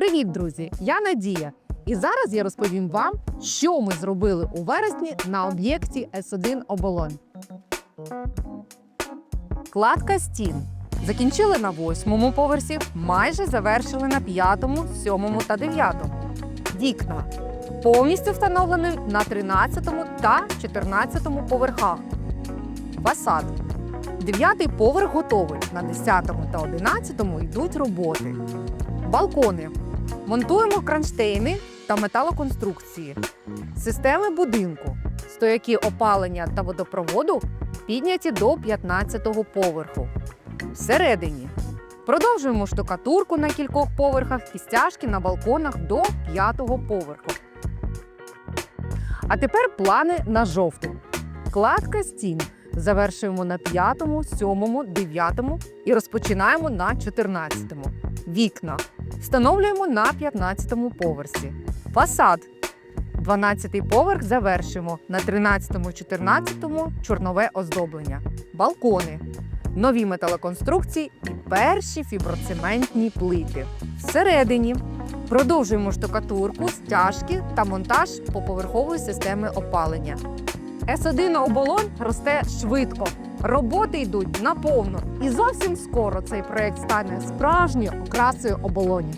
Привіт, друзі! Я Надія. І зараз я розповім вам, що ми зробили у вересні на об'єкті С1 оболонь. Кладка стін. Закінчили на восьмому поверсі, майже завершили на п'ятому, сьомому та дев'ятому. Вікна повністю встановлені на 13 та 14 поверхах. Фасад. Дев'ятий поверх готовий. На 10 та 11 йдуть роботи. Балкони. Монтуємо кронштейни та металоконструкції. Системи будинку. Стояки опалення та водопроводу підняті до 15-го поверху. Всередині. Продовжуємо штукатурку на кількох поверхах і стяжки на балконах до 5-го поверху. А тепер плани на жовтень. Кладка стін. Завершуємо на 5, 7, 9 і розпочинаємо на 14. Вікна. Встановлюємо на 15 поверсі. Фасад. 12 поверх завершимо на 13-14 чорнове оздоблення. Балкони. Нові металоконструкції і перші фіброцементні плити. Всередині продовжуємо штукатурку, стяжки та монтаж поповерхової системи опалення. С1 оболонь росте швидко. Роботи йдуть наповну. І зовсім скоро цей проект стане справжньою окрасою оболоні.